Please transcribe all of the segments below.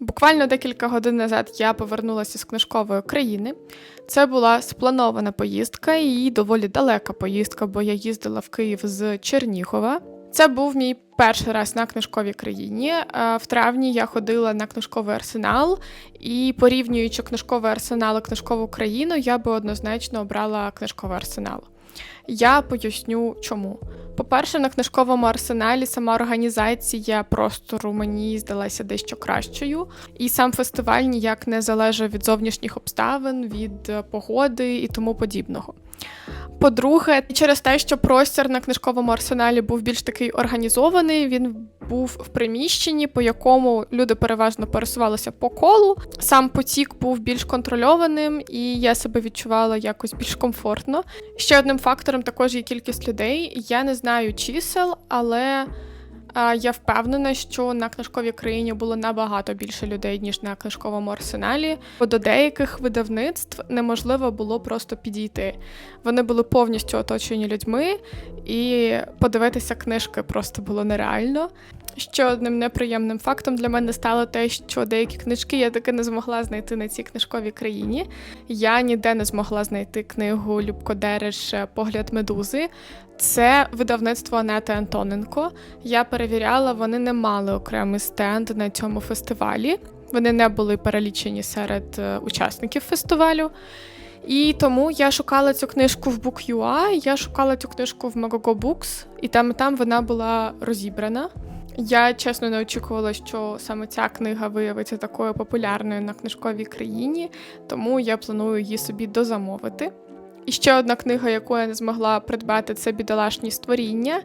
Буквально декілька годин назад я повернулася з книжкової країни. Це була спланована поїздка і доволі далека поїздка, бо я їздила в Київ з Чернігова. Це був мій перший раз на книжковій країні. Е, В травні я ходила на книжковий арсенал, і порівнюючи книжковий арсенал і книжкову країну, я би однозначно обрала книжковий арсенал. Я поясню, чому. По-перше, на книжковому арсеналі сама організація простору мені здалася дещо кращою, і сам фестиваль ніяк не залежав від зовнішніх обставин, від е, погоди і тому подібного. По-друге, через те, що простір на книжковому арсеналі був більш такий організований, він був в приміщенні, по якому люди переважно пересувалися по колу. Сам потік був більш контрольованим, і я себе відчувала якось більш комфортно. Ще одним фактором також є кількість людей. Я не знаю чисел, але я впевнена, що на книжковій країні було набагато більше людей, ніж на книжковому арсеналі. Бо до деяких видавництв неможливо було просто підійти. Вони були повністю оточені людьми, і подивитися книжки просто було нереально. Ще одним неприємним фактом для мене стало те, що деякі книжки я таки не змогла знайти на цій книжковій країні. Я ніде не змогла знайти книгу Любко Дереш Погляд медузи. Це видавництво Анети Антоненко. Я перевіряла, вони не мали окремий стенд на цьому фестивалі. Вони не були перелічені серед е, учасників фестивалю. І тому я шукала цю книжку в Book.ua, я шукала цю книжку в Megogo Books, і там і там вона була розібрана. Я чесно не очікувала, що саме ця книга виявиться такою популярною на книжковій країні, тому я планую її собі дозамовити. І ще одна книга, яку я не змогла придбати, це бідолашні створіння,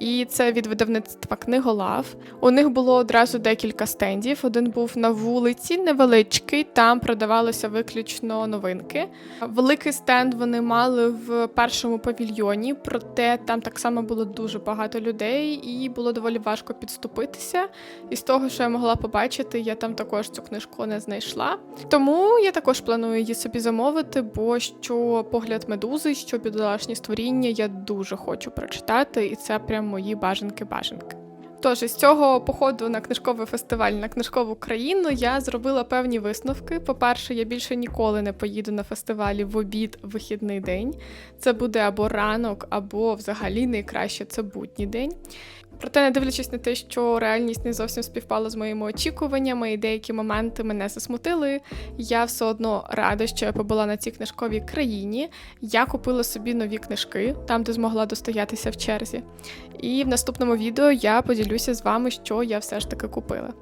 і це від видавництва книголав. У них було одразу декілька стендів. Один був на вулиці, невеличкий, там продавалися виключно новинки. Великий стенд вони мали в першому павільйоні, проте там так само було дуже багато людей, і було доволі важко підступитися. І з того, що я могла побачити, я там також цю книжку не знайшла. Тому я також планую її собі замовити, бо що погляд медузи, що бідолашні створіння, я дуже хочу прочитати, і це прям мої бажанки-бажанки. Тож із цього походу на книжковий фестиваль на книжкову країну я зробила певні висновки. По-перше, я більше ніколи не поїду на фестивалі в обід вихідний день. Це буде або ранок, або взагалі найкраще це будній день. Проте, не дивлячись на те, що реальність не зовсім співпала з моїми очікуваннями, і деякі моменти мене засмутили. Я все одно рада, що я побула на цій книжковій країні. Я купила собі нові книжки, там, де змогла достоятися в черзі. І в наступному відео я поділюся з вами, що я все ж таки купила.